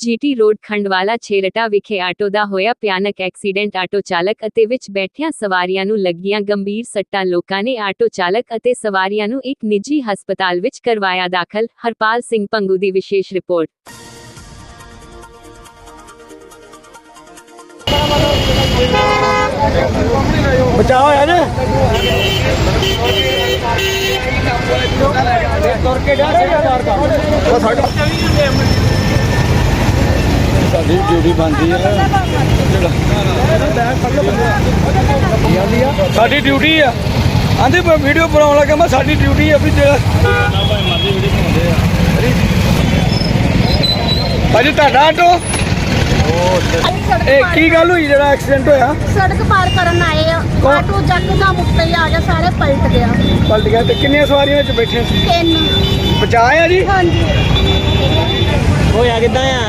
GT road ਖੰਡਵਾਲਾ Chheharta ਵਿਖੇ auto ਦਾ ਹੋਇਆ ਭਿਆਨਕ ਐਕਸੀਡੈਂਟ। ਆਟੋ ਚਾਲਕ ਅਤੇ ਵਿੱਚ ਬੈਠਿਆਂ ਸਵਾਰੀਆਂ ਨੂੰ ਲੱਗੀਆਂ ਗੰਭੀਰ ਸੱਟਾਂ ਲੋਕਾਂ ਨੇ ਆਟੋ ਚਾਲਕ ਅਤੇ ਸਵਾਰੀਆਂ ਨੂੰ ਇੱਕ ਨਿੱਜੀ ਹਸਪਤਾਲ ਵਿੱਚ ਕਰਵਾਇਆ ਦਾਖਲ। ਹਰਪਾਲ ਸਿੰਘ ਪੰਗੂ ਦੀ ਵਿਸ਼ੇਸ਼ ਰਿਪੋਰਟ। ਬਚਾ ਹੋਇਆ ਨਾ? ਤੁਰ ਕੇ ਜਾ ਚਾਰ ਦਾ ਸਾਡੀ ਡਿਊਟੀ ਬਣਦੀ ਹੈ ਸਾਡੀ ਡਿਊਟੀ ਆ। ਆਂਦੀ ਵੀਡੀਓ ਬਣਾਉਣ ਲੱਗਾ ਮੈਂ ਸਾਡੀ ਡਿਊਟੀ ਆ ਵੀ ਜਿਹੜਾ ਭਾਜੀ ਤੁਹਾਡਾ ਆਟੋ? ਇਹ ਕੀ ਗੱਲ ਹੋਈ ਜਿਹੜਾ ਐਕਸੀਡੈਂਟ ਹੋਇਆ? ਸੜਕ ਪਾਰ ਕਰਨ ਆਏ ਆ। ਕੌਣ? ਆਟੋ ਜੱਕਦਮ ਉੱਤੇ ਹੀ ਆ ਗਿਆ ਸਾਰੇ ਪਲਟ ਗਿਆ। ਪਲਟ ਗਿਆ ਤੇ ਕਿੰਨੀਆਂ ਸਵਾਰੀਆਂ ਵਿੱਚ ਬੈਠੀਆਂ ਸੀ? ਤਿੰਨ। ਬਚਾਇਆ ਜੀ? ਹਾਂਜੀ। ਹੋਇਆ ਕਿੱਦਾਂ ਆ?